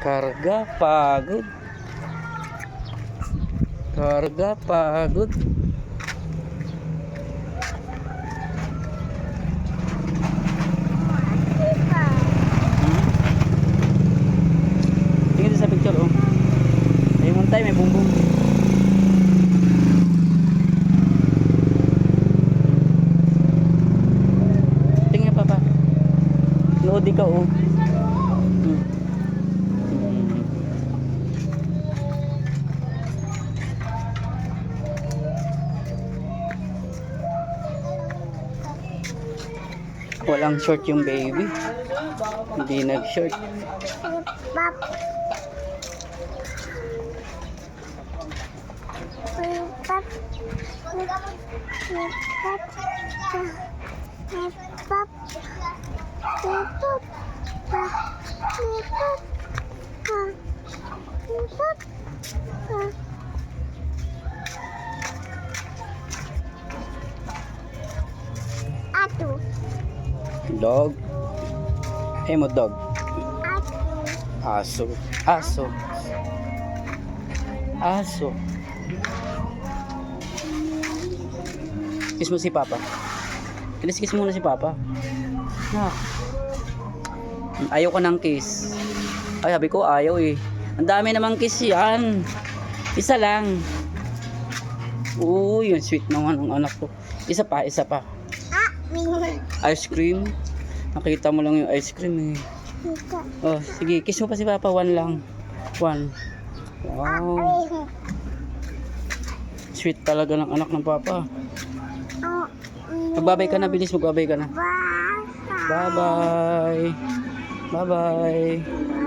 Karga, pagod. Karga, pagod. Tingnan sa picture, oh. May muntay, may bumbong. Tingnan pa pa. Nood ikaw, oh. Hmm. Walang short yung baby. Hindi nag-short. Pap. Dog. Eh mo dog. Aso. Aso. Aso. Kiss mo si Papa. Kiss-kiss muna si Papa. Na. Ayaw ko ng kiss. Ay, sabi ko ayaw eh. Ang dami namang kiss yan. Isa lang. Uy, yung sweet naman ng anak ko. Isa pa, isa pa. Ice cream. Nakita mo lang yung ice cream eh. Oh, sige, kiss mo pa si Papa. One lang. One. Wow. Sweet talaga ng anak ng Papa. Magbabay ka na, bilis magbabay ka na. Bye. Bye-bye. Bye-bye.